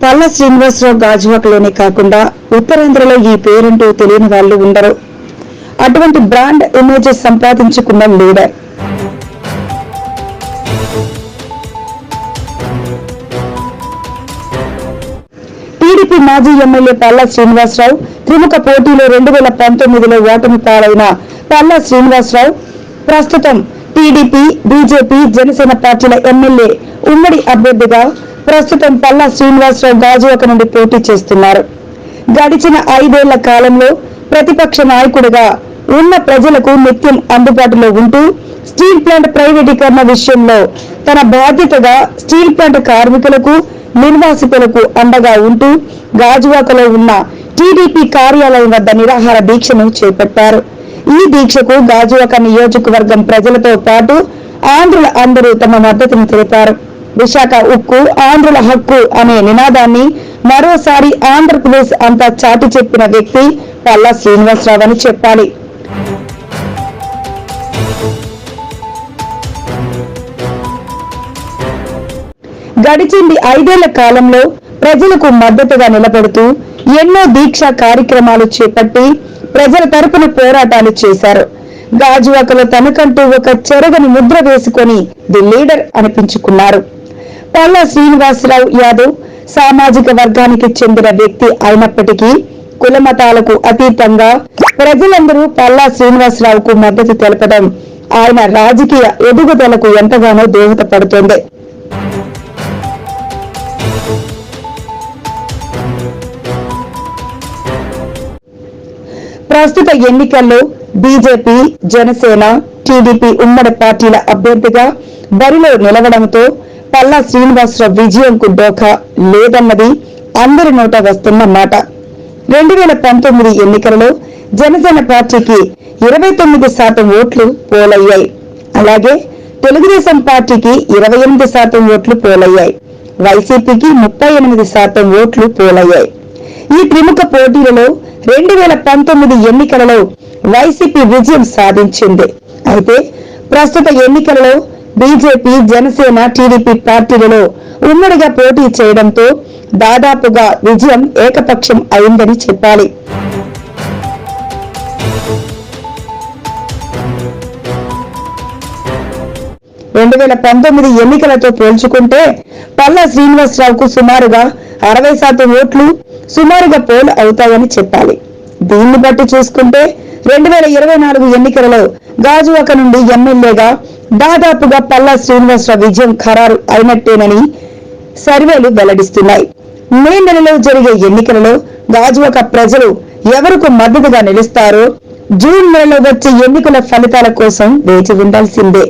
పల్ల శ్రీనివాసరావు గాజువాకలోనే కాకుండా ఉత్తరాంధ్రలో ఈ పేరంటూ తెలియని వాళ్ళు ఉండరు. అటువంటి బ్రాండ్ ఇమేజ్ సంపాదించుకున్న లీడర్ టీడీపీ మాజీ ఎమ్మెల్యే పల్లా శ్రీనివాసరావు త్రిముఖ పోటీలో రెండు వేల పంతొమ్మిదిలో ఓటమి పాలైన పల్లా శ్రీనివాసరావు ప్రస్తుతం టీడీపీ బీజేపీ జనసేన పార్టీల ఎమ్మెల్యే ఉమ్మడి అభ్యర్థిగా ప్రస్తుతం పల్లా శ్రీనివాసరావు గాజువాక నుండి పోటీ చేస్తున్నారు. గడిచిన ఐదేళ్ళ కాలంలో ప్రతిపక్ష నాయకుడిగా ఉన్న ప్రజలకు నిత్యం అందుబాటులో ఉంటూ స్టీల్ ప్లాంట్ ప్రైవేటీకరణ విషయంలో తన బాధ్యతగా స్టీల్ ప్లాంట్ కార్మికులకు నిర్వాసితులకు అండగా ఉంటూ గాజువాకలో ఉన్న టీడీపీ కార్యాలయం వద్ద నిరాహార దీక్షను చేపట్టారు. ఈ దీక్షకు గాజువాక నియోజకవర్గం ప్రజలతో పాటు ఆంధ్రుల అందరూ తమ మద్దతును తెలిపారు. విశాఖ ఉక్కు ఆంధ్రుల హక్కు అనే నినాదాన్ని మరోసారి ఆంధ్రప్రదేశ్ అంతా చాటి చెప్పిన వ్యక్తి పల్లా శ్రీనివాసరావు అని చెప్పాలి. గడిచింది ఐదేళ్ళ కాలంలో ప్రజలకు మద్దతుగా నిలబడుతూ ఎన్నో దీక్షా కార్యక్రమాలు చేపట్టి ప్రజల తరపున పోరాటాలు చేశారు. గాజువాకలో తనకంటూ ఒక చెరగని ముద్ర వేసుకొని ది లీడర్ అనిపించుకున్నారు. పల్లా శ్రీనివాసరావు యాదవ్ సామాజిక వర్గానికి చెందిన వ్యక్తి అయినప్పటికీ కులమతాలకు అతీతంగా ప్రజలందరూ పల్లా శ్రీనివాసరావుకు మద్దతు తెలపడం ఆయన రాజకీయ ఎదుగుదలకు ఎంతగానో దోహదపడుతోంది. ప్రస్తుత ఎన్నికల్లో బీజేపీ జనసేన టీడీపీ ఉమ్మడి పార్టీల అభ్యర్థిగా బరిలో నిలవడంతో పల్లా శ్రీనివాసరావు విజయంకు డోకా లేదన్నది అందరి నోట వస్తున్న మాట. రెండు వేల పంతొమ్మిది ఎన్నికలలో జనసేన పార్టీకి ఇరవై తొమ్మిది శాతం ఓట్లు పోలయ్యాయి. అలాగే తెలుగుదేశం పార్టీకి ఇరవై ఎనిమిది శాతం ఓట్లు పోలయ్యాయి. వైసీపీకి ముప్పై ఎనిమిది శాతం ఓట్లు పోలయ్యాయి. ఈ ప్రముఖ పోటీలలో రెండు వేల పంతొమ్మిది ఎన్నికలలో వైసీపీ విజయం సాధించింది. అయితే ప్రస్తుత ఎన్నికలలో బీజేపీ జనసేన టీడీపీ పార్టీలలో ఉమ్మడిగా పోటీ చేయడంతో దాదాపుగా విజయం ఏకపక్షం అయిందని చెప్పాలి. రెండు వేల పంతొమ్మిది ఎన్నికలతో పోల్చుకుంటే పల్లా శ్రీనివాసరావుకు సుమారుగా అరవై శాతం ఓట్లు సుమారుగా పోల్ అవుతాయని చెప్పాలి. దీన్ని బట్టి చూసుకుంటే రెండు వేల ఇరవై నాలుగు ఎన్నికలలో గాజువాక నుండి ఎమ్మెల్యేగా దాదాపుగా పల్లా శ్రీనివాసరావు విజయం ఖరారు అయినట్టేనని సర్వేలు వెల్లడిస్తున్నాయి. మే నెలలో జరిగే ఎన్నికలలో గాజువాక ప్రజలు ఎవరికి మద్దతుగా నిలుస్తారో జూన్ నెలలో వచ్చే ఎన్నికల ఫలితాల కోసం వేచి ఉండాల్సిందే.